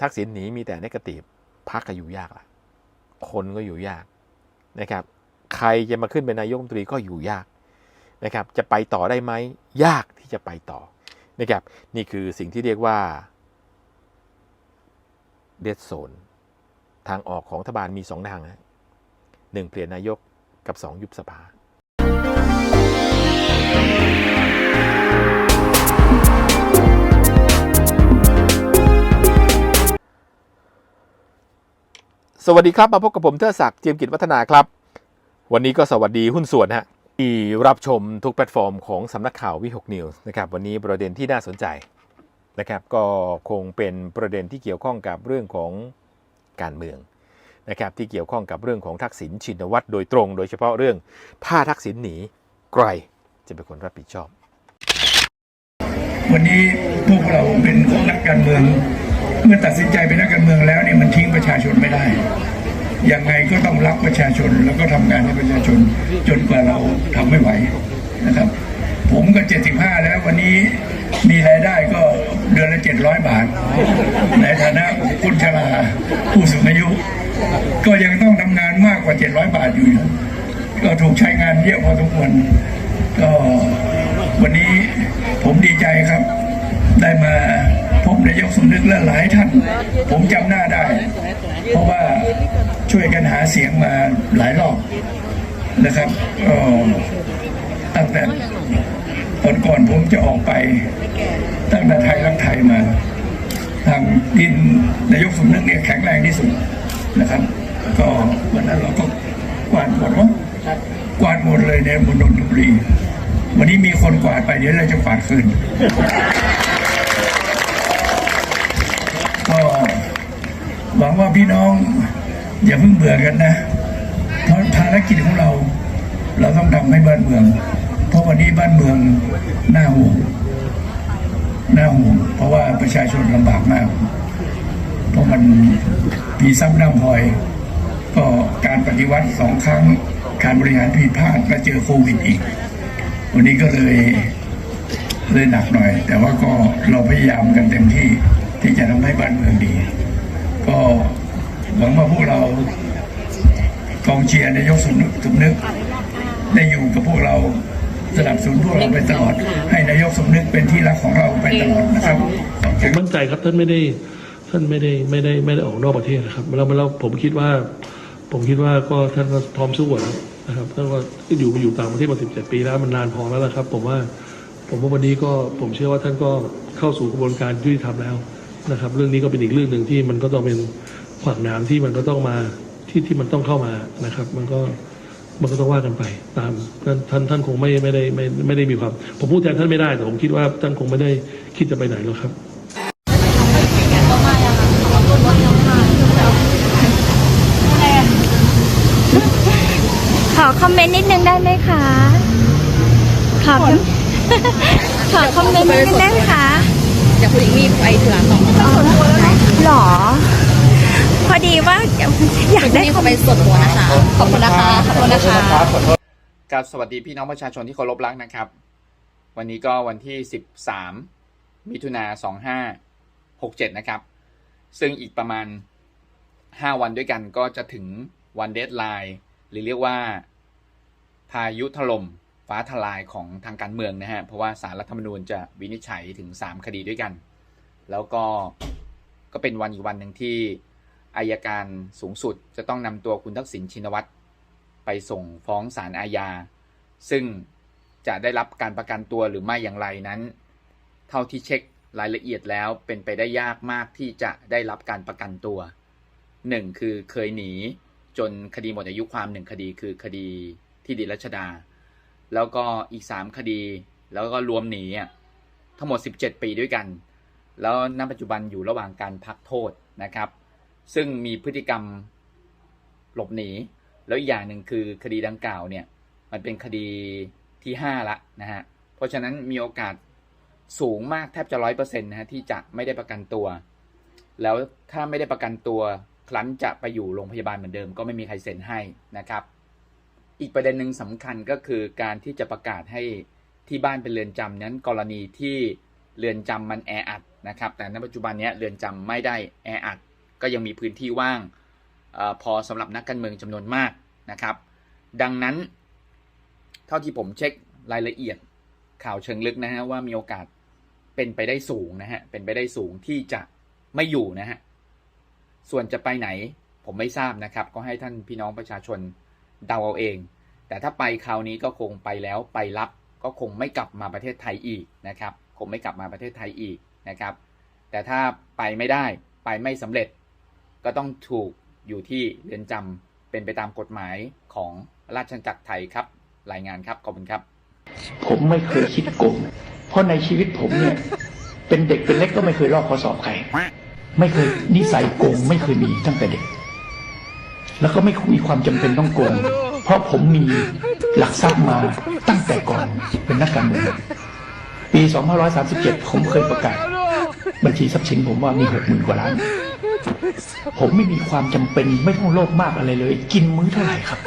ทักษิณหนีมีแต่นกตีฟพักก็อยู่ยากละคนก็อยู่ยากนะครับ ใครจะมาขึ้นเป็นนายกรัฐมนตรีก็อยู่ยากนะครับ จะไปต่อได้ไหมยากที่จะไปต่อนะครับ นี่คือสิ่งที่เรียกว่าเดดโซนทางออกของรัฐบาลมีสองทางนะหนึ่งเปลี่ยนนายกกับสองยุบสภา สวัสดีครับ มาพบกับผมเทอศักดิ์เจียมกิจวัฒนาครับ วันนี้ก็สวัสดีหุ้นส่วนฮะที่รับชมทุกแพลตฟอร์มของสำนักข่าววิหกนิวส์นะครับวันนี้ประเด็นที่น่าสนใจนะครับก็คงเป็นประเด็นที่เกี่ยวข้องกับเรื่องของการเมืองนะครับที่เกี่ยวข้องกับเรื่องของทักษิณชินวัตรโดยตรง โดยเฉพาะเรื่องถ้าทักษิณหนีใครจะเป็นคนรับผิดชอบ วันนี้พวกเราเป็นนักการเมือง เมื่อตัดสินใจเป็นนักการเมืองแล้วเนี่ยมันทิ้งประชาชนไม่ได้ยังไงก็ต้องรักประชาชนแล้วก็ทำงานให้ประชาชนจนกว่าเราทำไม่ไหวนะครับ ผมก็ 75 แล้ววันนี้มีรายได้ก็เดือนละ 700 บาท ในฐานะคนชราผู้สูงอายุ ก็ยังต้องทำงานมากกว่า 700 บาทอยู่นะก็ถูกใช้งานเยอะพอสมควรก็วันนี้ผมดีใจครับได้มา พบนายกสมนึกและหลายท่าน ผมจำหน้าได้ เพราะว่าช่วยกันหาเสียงมาหลายรอบนะครับตั้งแต่ตอนก่อนผมจะออกไป ตั้งแต่ไทยรักไทยมา ทางดินนายกสมนึกเนี่ยแข็งแรงที่สุดนะครับ ก็วันนั้นเราก็กวาดหมดวะกวาดหมดเลยในมณฑลบุรีวันนี้มีคนกวาดไปเดี๋ยวเราจะกวาดคืน ก็หวังว่าพี่น้องอย่าเพิ่งเบื่อกันนะเพราะภารกิจของเรา เราต้องทำให้บ้านเมือง เพราะวันนี้บ้านเมืองน่าห่วงน่าห่วงเพราะว่าประชาชนลำบากมาก เพราะมันมีซ้ำน้ำพลอย ก็การปฏิวัติสองครั้งการบริหารผิดพลาดก็เจอโควิดอีก วันนี้ก็เลยเลยหนักหน่อย แต่ว่าก็เราพยายามกันเต็มที่ำให้บ้านเมืองดี ก็หวังว่าพวกเราก องเชียร์นายกสมนึกสมนึกได้อยู่กับพวกเราสนับสนุนพวกเราไปตลอด ให้นายกสมนึกเป็นที่รักของเราไปตลอดนะครับผมมั่นใจครับท่านไม่ได้ท่านไม่ได้ไม่ได้ไม่ได้ออกนอกประเทศนะครับแล้วแล้วผมคิดว่า ผมคิดว่าก็ท่านก็พร้อมสู้อะนะครับท่านก็อยู่อยู่ต่างประเทศมาสิบเจ็ดปีแล้วมันนานพอแล้วนะครับ ผมว่าผมว่าวันนี้ก็ผมเชื่อว่าท่านก็เข้าสู่กระบวนการยุติธรรมแล้วนะครับ เรื่องนี้ก็เป็นอีกเรื่องหนึ่งที่มันก็ต้องเป็นขวากน้ำที่มันก็ต้องมา ที่ที่มันต้องเข้ามานะครับ มันก็มันก็ต้องว่ากันไป ตามท่านท่านท่านคงไม่ไม่ได้ไม่ไม่ได้มีความ ผมพูดแทนท่านไม่ได้แต่ผมคิดว่าท่านคงไม่ได้คิดจะไปไหนหรอกครับ ขอคอมเมนต์นิดนึงได้ไหมคะ ขอคอมขอคอมเมนต์นิดนึงได้ไหมคะอยากคุยอีกมีไปธุระต่ออ๋อหรอ พอดีว่าอยากได้นี่เขาไปส่วนตัวนะคะ ขอบคุณนะคะ ขอบคุณนะคะกับสวัสดีพี่น้องประชาชนที่เคารพรักนะครับ วันนี้ก็วันที่ 13 มิถุนา2567 นะครับ ซึ่งอีกประมาณ 5 วันด้วยกันก็จะถึงวันเด d ไลน์หรือเรียกว่า พายุถล่มฟ้าทลายของทางการเมืองนะฮะ เพราะว่าสารรัฐธรรมนูญจะวินิจฉัยถึง 3 คดีด้วยกัน แล้วก็ก็เป็นวันอีกวันหนึ่งที่ อายการสูงสุดจะต้องนำตัวคุณทักษิณชินวัตรไปส่งฟ้องศาลอาญา ซึ่งจะได้รับการประกันตัวหรือไม่อย่างไรนั้น เท่าที่เช็ครายละเอียดแล้วเป็นไปได้ยากมากที่จะได้รับการประกันตัวหนึ่งคือเคยหนีจนคดีหมดอายุความหนึ่งคดีคือคดีที่ดิรัชดา แล้วก็อีกสามคดี แล้วก็รวมหนีทั้งหมด 17 ปีด้วยกัน แล้วณปัจจุบันอยู่ระหว่างการพักโทษนะครับ ซึ่งมีพฤติกรรมหลบหนี แล้วอีกอย่างหนึ่งคือคดีดังกล่าวเนี่ย มันเป็นคดีที่5ละนะฮะ เพราะฉะนั้นมีโอกาสสูงมากแทบจะร้อยเปอร์เซ็นต์นะฮะที่จะไม่ได้ประกันตัว แล้วถ้าไม่ได้ประกันตัวครั้นจะไปอยู่โรงพยาบาลเหมือนเดิม ก็ไม่มีใครเซ็นให้นะครับ อีกประเด็นหนึ่งสำคัญก็คือการที่จะประกาศให้ที่บ้านเป็นเรือนจำนั้นกรณีที่เรือนจำมันแออัดนะครับ แต่ในปัจจุบันนี้เรือนจำไม่ได้แออัด ก็ยังมีพื้นที่ว่างอพอสำหรับนักการเมืองจำนวนมากนะครับ ดังนั้น เท่าที่ผมเช็ครายละเอียดข่าวเชิงลึกนะฮะว่ามีโอกาสเป็นไปได้สูงนะฮะเป็นไปได้สูงที่จะไม่อยู่นะฮะส่วนจะไปไหนผมไม่ทราบนะครับ ก็ให้ท่านพี่น้องประชาชนเดาเอาเอง แต่ถ้าไปคราวนี้ก็คงไปแล้วไปรับก็คงไม่กลับมาประเทศไทยอีกนะครับ คงไม่กลับมาประเทศไทยอีกนะครับ แต่ถ้าไปไม่ได้ไปไม่สำเร็จ ก็ต้องถูกอยู่ที่เรือนจำเป็นไปตามกฎหมายของราชอาณาจักรไทยครับ รายงานครับขอบคุณครับ ผมไม่เคยคิดโกงเพราะในชีวิตผมเนี่ย เป็นเด็กเป็นเล็กก็ไม่เคยลอกข้อสอบใคร ไม่เคยนิสัยโกงไม่เคยมีตั้งแต่เด็ก แล้วก็ไม่มีความจำเป็นต้องโกง เพราะผมมีหลักทรัพย์มาตั้งแต่ก่อนเป็นนักการเมืองปี 2537 ผมเคยประกาศ บัญชีทรัพย์สินผมว่ามีหกหมื่นกว่าล้าน ผมไม่มีความจำเป็นไม่ต้องโลภมากอะไรเลย กินมื้อเท่าไหร่ครับ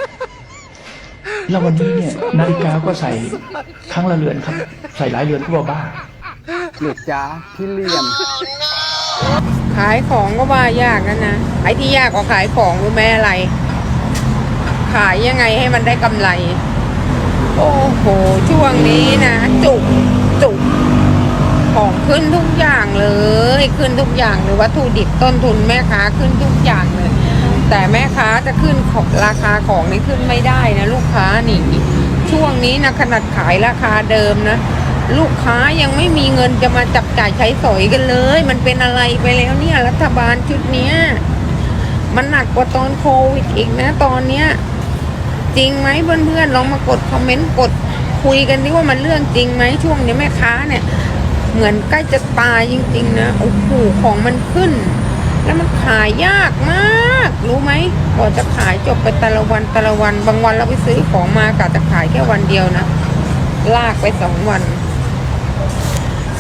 แล้ววันนี้เนี่ย นาฬิกาก็ใส่ครั้งละเรือนครับ ใส่หลายเรือนก็บ้าลูกจ้าพี่เหลี่ยม ขายของก็ว่ายากนะนะไอ้ที่ยากกว่าขายของรู้ไหมอะไร ขายยังไงให้มันได้กำไร โอ้โหช่วงนี้นะ จุกจุก ของขึ้นทุกอย่างเลย ขึ้นทุกอย่างเลยวัตถุดิบต้นทุนแม่ค้าขึ้นทุกอย่างเลย แต่แม่ค้าจะขึ้นของราคาของนี่ขึ้นไม่ได้นะลูกค้าหนีช่วงนี้นะขนาดขายราคาเดิมนะ ลูกค้ายังไม่มีเงินจะมาจับจ่ายใช้สอยกันเลย มันเป็นอะไรไปแล้วเนี่ยรัฐบาลชุดเนี้ยมันหนักกว่าตอนโควิดอีกนะตอนเนี้ยจริงไหมเพื่อนๆลองมากดคอมเมนต์กดคุยกันดิว่ามันเรื่องจริงไหมช่วงนี้แม่ค้าเนี่ย เหมือนใกล้จะตายจริง ๆ นะโอ้โหของมันขึ้น แล้วมันขายยากมาก รู้ไหมกว่าจะขายจบไปแต่ละวันแต่ละวัน บางวันเราไปซื้อของมากะจะขายแค่วันเดียวนะ ลากไปสองวัน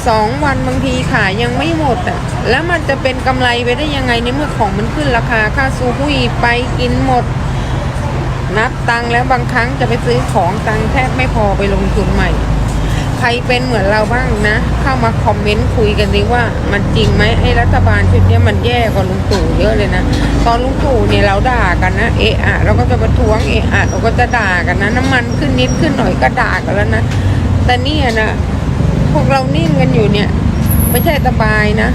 สองวันบางทีขายยังไม่หมดอะ แล้วมันจะเป็นกำไรไปได้ยังไงในเมื่อของมันขึ้นราคาค่าซูฮุยไปกินหมด นับตังค์แล้วบางครั้งจะไปซื้อของตังค์แทบไม่พอไปลงทุนใหม่ ใครเป็นเหมือนเราบ้างนะ เข้ามาคอมเมนต์คุยกันดิว่า มันจริงไหมไอ้รัฐบาลชุดนี้มันแย่กว่าลุงตู่เยอะเลยนะ ตอนลุงตู่เนี่ยเราด่ากันนะเอะอะเราก็จะประท้วงเอะอะเราก็จะด่ากันนะ น้ำมันขึ้นนิดขึ้นหน่อยก็ด่ากันแล้วนะแต่เนี่ยนะพวกเรานิ่งกันอยู่เนี่ย ไม่ใช่สบายนะ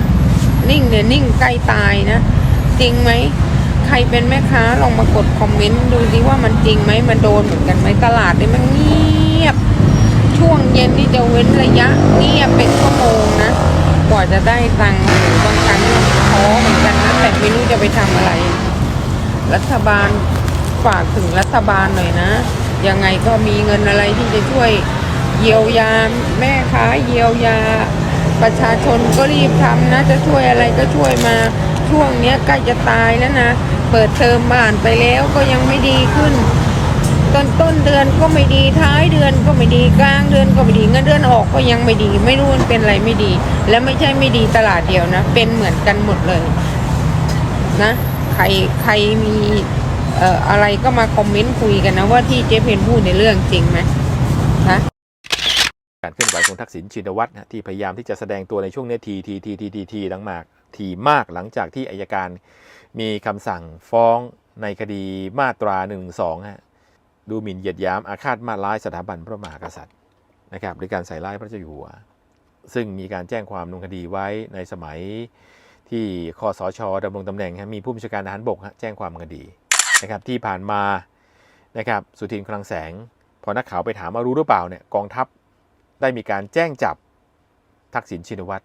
นิ่งเนี่ยนิ่งใกล้ตายนะ จริงไหมใครเป็นแม่ค้าลองมากดคอมเมนต์ดูดิว่ามันจริงไหมมันโดนเหมือนกันไหมตลาดเนี่ยมันเงียบ ช่วงเย็นนี่จะเว้นระยะเงียบเป็นชั่วโมงนะ กว่าจะได้ตังค์บางครั้งท้อเหมือนกันนะแต่ไม่รู้จะไปทำอะไร รัฐบาลฝากถึงรัฐบาลหน่อยนะ ยังไงก็มีเงินอะไรที่จะช่วยเยียวยาแม่ค้าเยียวยา ประชาชนก็รีบทำนะ จะช่วยอะไรก็ช่วยมาช่วงเนี้ยใกล้จะตายแล้วนะ เปิดเทอมบ้านไปแล้วก็ยังไม่ดีขึ้น ต้นต้นเดือนก็ไม่ดีท้ายเดือนก็ไม่ดีกลางเดือนก็ไม่ดีเงินเดือนออกก็ยังไม่ดี ไม่รู้มันเป็นอะไรไม่ดี และไม่ใช่ไม่ดีตลาดเดียวนะ เป็นเหมือนกันหมดเลย นะ ใครใครมีเอ่ออะไรก็มาคอมเมนต์คุยกันนะ ว่าที่เจ๊เพนพูดในเรื่องจริงไหมนะการเคลื่อนไหวของทักษิณชินวัตรนะที่พยายามที่จะแสดงตัวในช่วงนี้ทีทีทีทีทีทีหลังมากทีมากหลังจากที่อายการมีคำสั่งฟ้องในคดีมาตรา1นึฮะ ดูหมิ่นเหยียดหยามอาฆาตมาร้ายสถาบันพระมหากษัตริย์นะครับด้วยการใส่ร้ายพระเจ้าอยู่หัว ซึ่งมีการแจ้งความลงคดีไว้ในสมัยที่คอสชดำรงตำแหน่งมีผู้บัญชาการทหารบกแจ้งความคดีนะครับที่ผ่านมานะครับสุทินคลังแสง พอนักข่าวไปถามว่ารู้หรือเปล่าเนี่ยกองทัพได้มีการแจ้งจับทักษิณชินวัตร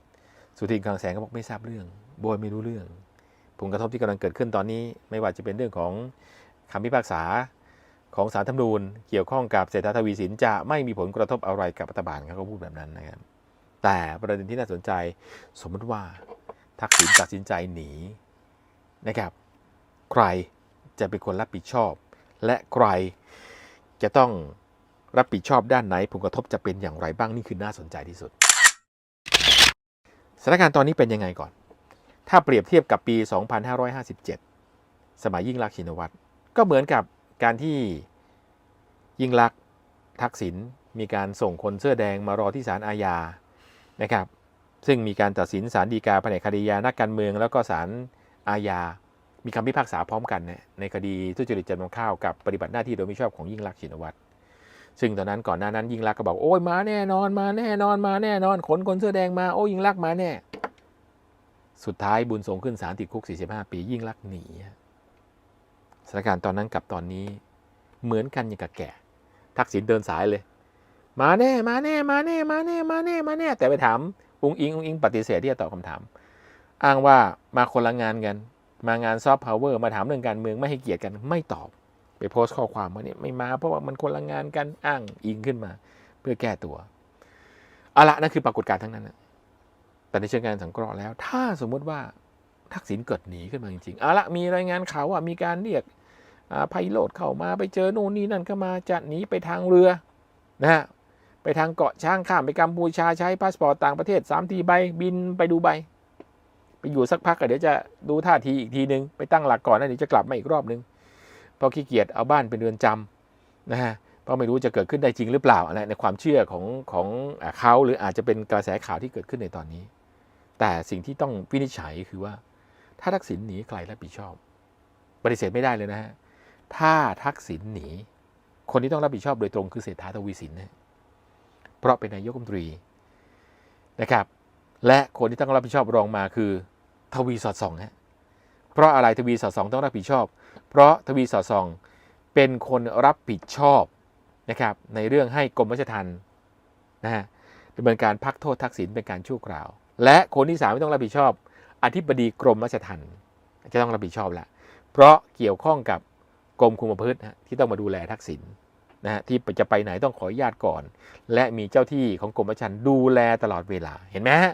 สุทินคลังแสงก็บอกไม่ทราบเรื่องโบยไม่รู้เรื่องผลกระทบที่กำลังเกิดขึ้นตอนนี้ ไม่ว่าจะเป็นเรื่องของคำพิพากษา ของสารธรรมนูญเกี่ยวข้องกับเศรษฐาทวีสินจะไม่มีผลกระทบอะไรกับรัฐบาลเขาก็พูดแบบนั้นนะครับแต่ประเด็นที่น่าสนใจสมมติว่าทักษิณตัดสินใจหนีนะครับใครจะเป็นคนรับผิดชอบ และใครจะต้องรับผิดชอบด้านไหนผลกระทบจะเป็นอย่างไรบ้างนี่คือน่าสนใจที่สุดสถานการณ์ตอนนี้เป็นยังไงก่อน ถ้าเปรียบเทียบกับปี 2557 สมัยยิ่งลักชินวัตรก็เหมือนกับการที่ ยิ่งลักษณ์ทักษิณมีการส่งคนเสื้อแดงมารอที่ศาลอาญานะครับ ซึ่งมีการตัดสินศาลฎีกาแผนกคดียานักการเมือง แล้วก็ศาลอาญา มีคำพิพากษาพร้อมกันเนี่ยในคดีทุจริตจำนำข้าวกับปฏิบัติหน้าที่โดยมิชอบของยิ่งรักษณ์ชินวัตรซึ่งตอนนั้นก่อนหน้านั้นยิ่งรักษณ์ก็บอกโอ้ยมาแน่นอนมาแน่นอนมาแน่นอนขนคนเสื้อแดงมาโอ้ยยิ่งรักษณ์มาแน่ สุดท้ายบุญส่งขึ้นศาลติดคุก 45 ปี ยิ่งรักษณ์หนีสถานการณ์ตอนนั้นกับตอนนี้เหมือนกันอย่างกับแก่ ทักษิณเดินสายเลย มาแน่มาแน่มาแน่มาแน่มาแน่มาแน่แต่ไปถามอุงอิงอุงอิงปฏิเสธที่จะตอบคำถาม อ้างว่ามาคนละงานกัน มางานซอฟต์พาวเวอร์มาถามเรื่องการเมืองไม่ให้เกียรติกันไม่ตอบ ไปโพสต์ข้อความว่าเนี่ยไม่มาเพราะว่ามันคนละงานกันอ้างอิงขึ้นมา เพื่อแก้ตัวเอาละนั่นคือปรากฏการณ์ทั้งนั้นนะแต่ในเชิงการสังเคราะห์แล้ว ถ้าสมมุติว่าทักษิณเกิดหนีขึ้นมาจริงๆเอาละมีรายงานข่าวว่ามีการเรียก ไพโรดเข้ามาไปเจอโน่นนี่นั่นก็มาจะหนีไปทางเรือนะฮะไปทางเกาะช้างข้ามไปกัมพูชาใช้พาสปอร์ตต่างประเทศสามทีใบบินไปดูใบไปอยู่สักพักก็เดี๋ยวจะดูท่าทีอีกทีนึง ไปตั้งหลักก่อนนะเดี๋ยวจะกลับมาอีกรอบนึงพราะขี้เกียจเอาบ้านเป็นเรือนจำนะฮะเพราะไม่รู้จะเกิดขึ้นได้จริงหรือเปล่าอะไรในความเชื่อของของเขาหรืออาจจะเป็นกระแสข่าวที่เกิดขึ้นในตอนนี้ แต่สิ่งที่ต้องวินิจฉัยคือว่า ถ้าทักษิณหนีใครรับผิดชอบ ปฏิเสธไม่ได้เลยนะฮะ ถ้าทักษิณหนี คนที่ต้องรับผิดชอบโดยตรงคือเศรษฐาทวีสินนะเพราะเป็นนายกรัฐมนตรีนะครับ และคนที่ต้องรับผิดชอบรองมาคือทวีสอดส่องฮะเพราะอะไรทวีสอดส่องต้องรับผิดชอบ เพราะทวีสอดส่องเป็นคนรับผิดชอบนะครับในเรื่องให้กรมราชทัณฑ์นะฮะดำเนินการพักโทษทักษิณเป็นการชั่วคราว และคนที่สามที่ต้องรับผิดชอบ อธิบดีกรมราชทัณฑ์จะต้องรับผิดชอบละเพราะเกี่ยวข้องกับ กรมคุมประพฤติฮะที่ต้องมาดูแลทักษิณนะฮะที่จะไปไหนต้องขออนุญาตก่อน และมีเจ้าที่ของกรมปราชทัณฑ์ดูแลตลอดเวลาเห็นไหมฮะ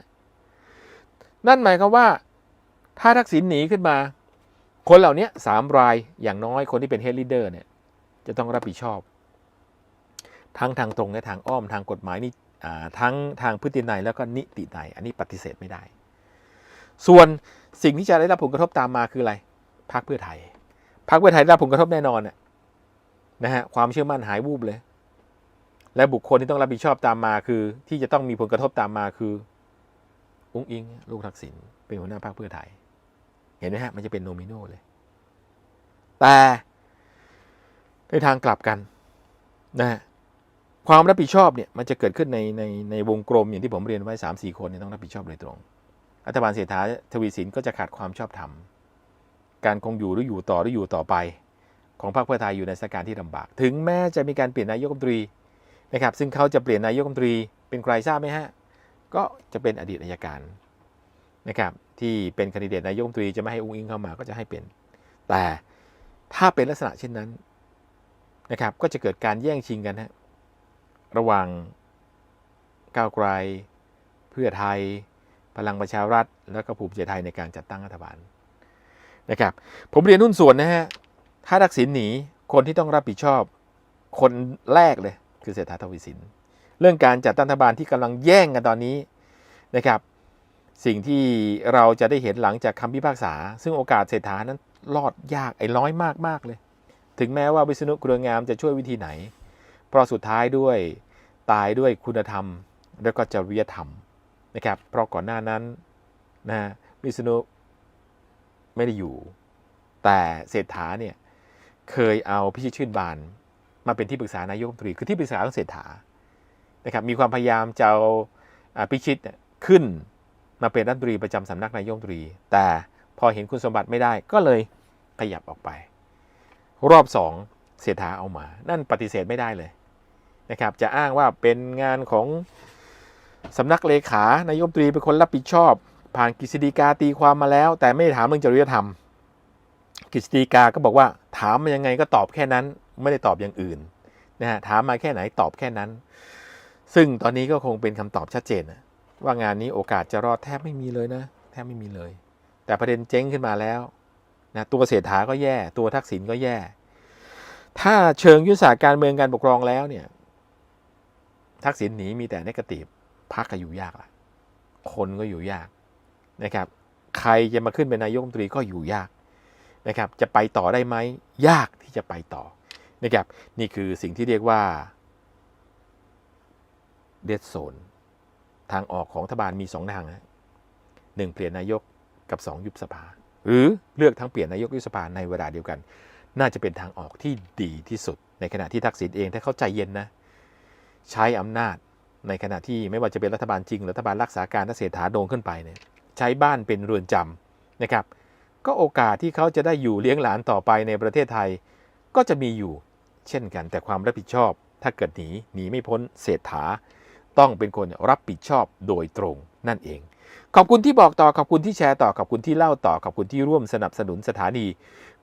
นั่นหมายความว่าถ้าทักษิณหนีขึ้นมา คนเหล่านี้สามรายอย่างน้อยคนที่เป็นเฮดลีเดอร์เนี่ยจะต้องรับผิดชอบ ทั้งทางตรงและทางอ้อมทางกฎหมายนี่ทั้งทางพฤตินัยแล้วก็นิตินัยอันนี้ปฏิเสธไม่ได้ ส่วนสิ่งที่จะได้รับผลกระทบตามมาคืออะไรพรรคเพื่อไทย พรรคเพื่อไทยได้ผลกระทบแน่นอนนะฮะความเชื่อมั่นหายวูบเลย และบุคคลที่ต้องรับผิดชอบตามมาคือ ที่จะต้องมีผลกระทบตามมาคือ อุ้งอิง ลูกทักษิณเป็นหัวหน้าพรรคเพื่อไทย เห็นไหมฮะมันจะเป็นโนมิโนเลย แต่ในทางกลับกันนะฮะความรับผิดชอบเนี่ยมันจะเกิดขึ้นในในในวงกลมอย่างที่ผมเรียนไว้สามสี่คนเนี่ยต้องรับผิดชอบโดยตรงรัฐบาลเศรษฐาทวีสินก็จะขาดความชอบธรรม การคงอยู่หรืออยู่ต่อหรืออยู่ต่อไป ของพรรคเพื่อไทยอยู่ในสถานการณ์ที่ลำบาก ถึงแม้จะมีการเปลี่ยนนายกรัฐมนตรีนะครับ ซึ่งเขาจะเปลี่ยนนายกรัฐมนตรีเป็นใครทราบไหมฮะ ก็จะเป็นอดีตอัยการนะครับที่เป็นคนดิเดตนายกรัฐมนตรีจะไม่ให้อุ้งอิงเข้ามาก็จะให้เป็น แต่ถ้าเป็นลักษณะเช่นนั้นนะครับ ก็จะเกิดการแย่งชิงกันฮะระหว่างก้าวไกล เพื่อไทย พลังประชารัฐ แล้วก็ภูมิใจไทยในการจัดตั้งรัฐบาล นะครับผมเรียนหุ้นส่วนนะฮะถ้าทักษิณหนีคนที่ต้องรับผิดชอบ คนแรกเลยคือเศรษฐาทวีสิน เรื่องการจัดตั้งรัฐบาลที่กำลังแย่งกันตอนนี้นะครับ สิ่งที่เราจะได้เห็นหลังจากคำพิพากษา ซึ่งโอกาสเศรษฐานั้นรอดยากไอ้น้อยมากมากเลย ถึงแม้ว่าวิษณุเครืองามจะช่วยวิธีไหน เพราะสุดท้ายด้วยตายด้วยคุณธรรม แล้วก็จริยธรรมนะครับ เพราะก่อนหน้านั้นนะวิษณุ ไม่ได้อยู่ แต่เศรษฐาเนี่ยเคยเอาพิชิตชื่นบาน มาเป็นที่ปรึกษานายกรัฐมนตรีคือที่ปรึกษาของเศรษฐานะครับมีความพยายามจะเอาพิชิตขึ้นมาเป็นรัฐมนตรีประจำสำนักนายกรัฐมนตรี แต่พอเห็นคุณสมบัติไม่ได้ก็เลยขยับออกไป รอบสองเศรษฐาเอามา นั่นปฏิเสธไม่ได้เลยนะครับ จะอ้างว่าเป็นงานของสำนักเลขานายกรัฐมนตรีเป็นคนรับผิดชอบ ผ่านกฤษฎีกาตีความมาแล้ว แต่ไม่ได้ถามเรื่องจริยธรรม กฤษฎีกาก็บอกว่าถามมายังไงก็ตอบแค่นั้น ไม่ได้ตอบอย่างอื่นนะฮะถามมาแค่ไหนตอบแค่นั้น ซึ่งตอนนี้ก็คงเป็นคำตอบชัดเจนนะว่างานนี้โอกาสจะรอดแทบไม่มีเลยนะ แทบไม่มีเลย แต่ประเด็นเจ๊งขึ้นมาแล้วนะตัวเศรษฐาก็แย่ ตัวทักษิณก็แย่ ถ้าเชิงยุทธศาสตร์การเมืองการปกครองแล้วเนี่ย ทักษิณหนีมีแต่นกาตีฟพักก็อยู่ยากละคนก็อยู่ยาก นะครับใครจะมาขึ้นเป็นนายกรัฐมนตรีก็อยู่ยากนะครับจะไปต่อได้ไหมยากที่จะไปต่อนะครับนี่คือสิ่งที่เรียกว่าเดดโซนทางออกของรัฐบาลมีสองทางนะหนึ่งเปลี่ยนนายกกับสองยุบสภา หรือเลือกทั้งเปลี่ยนนายกยุบสภาในเวลาเดียวกัน น่าจะเป็นทางออกที่ดีที่สุด ในขณะที่ทักษิณเองถ้าเขาใจเย็นนะใช้อำนาจในขณะที่ไม่ว่าจะเป็นรัฐบาลจริง หรือรัฐบาลรักษาการถ้าเศรษฐาโดนขึ้นไปเนี่ย ใช้บ้านเป็นเรือนจำนะครับก็โอกาสที่เขาจะได้อยู่เลี้ยงหลานต่อไปในประเทศไทย ก็จะมีอยู่ เช่นกันแต่ความรับผิดชอบ ถ้าเกิดหนีหนีไม่พ้นเศรษฐา ต้องเป็นคนรับผิดชอบโดยตรงนั่นเอง ขอบคุณที่บอกต่อขอบคุณที่แชร์ต่อขอบคุณที่เล่าต่อขอบคุณที่ร่วมสนับสนุนสถานี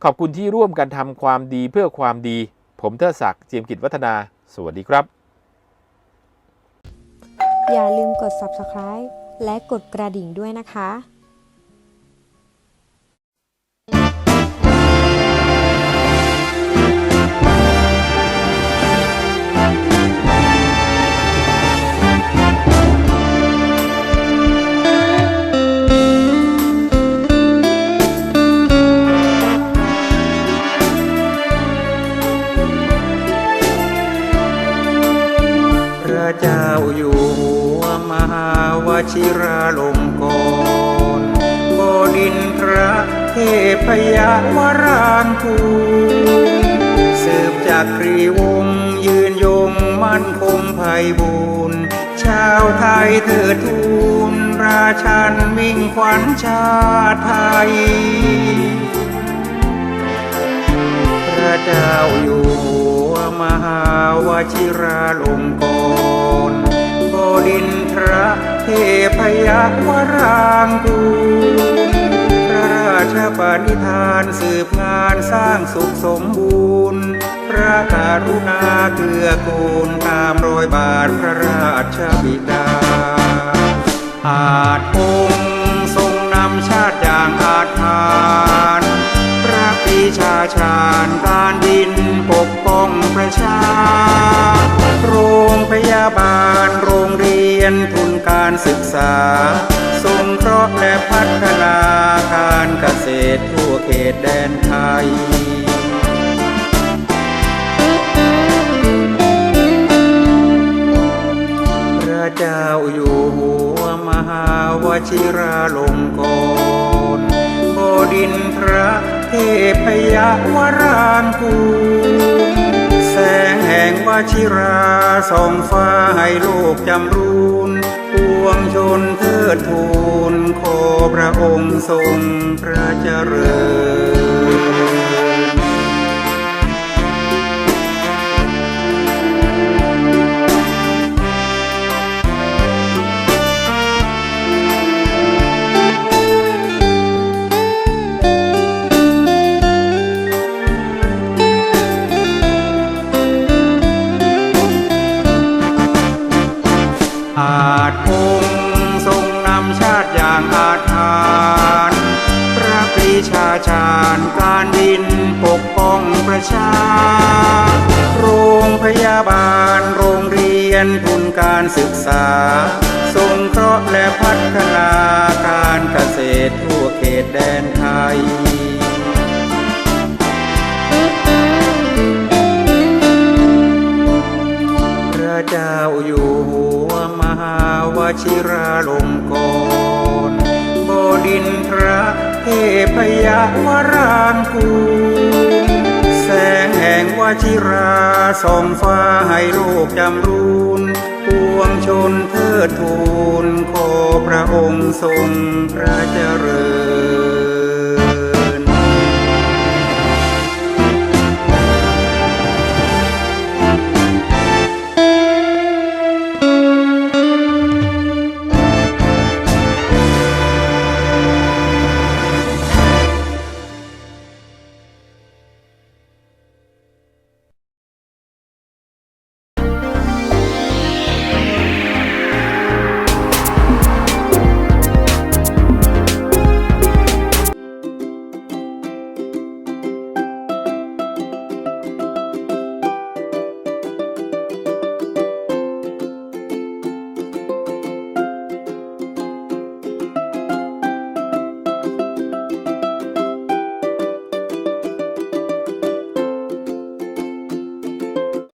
ขอบคุณที่ร่วมกันทำความดีเพื่อความดี ผมเทอศักดิ์เจียมกิจวัฒนา สวัสดีครับ อย่าลืมกด subscribe และกดกระดิ่งด้วยนะคะพระเจ้าอยู่ มหาวชิราลงกรณ์บดินทระเทพยาวรางคูสืบจากครีวงศยืนยงมั่นคงไพบูรณ์ชาวไทยเถิดทูลราชันมิ่งขวัญชาติไทย พระเจ้าอยู่หัวมหาวชิราลงกรณ์ ดินทระเทพยวรางกูพระราชปณิธานสืบงานสร้างสุขสมบูรณ์ พระการุณาเกื้อกูลตามรอยบาทพระราชบิดา อาจองค์ทรงนำชาติอย่างอาจทานพระปีชาชาญการดินปกป้องประชาโรงพยาบาล ยนทุนการศึกษาสงเคราะห์และพัฒนาการเกษตรทั่วเขตแดนไทยพระเจ้าอยู่หัวมหาวชิราลงกรณ์บดินทระเทพยวรางกูล งวชิราส่องฟ้าให้โลกจำรูนปวงชนเทิดทูลขอพระองค์ทรงพระเจริญ ชา โรงพยาบาล โรงเรียนทุนการศึกษาสงเคราะห์และพัฒนาการเกษตรทั่วเขตแดนไทยพระเจ้าอยู่หัวมหาวชิราลงกรณ์บดินทระเทพยวรางกูล ชิราส่องฟ้าให้โลกจำรูนปวงชนเทิดทูนขอพระองค์ทรงพระเจริญ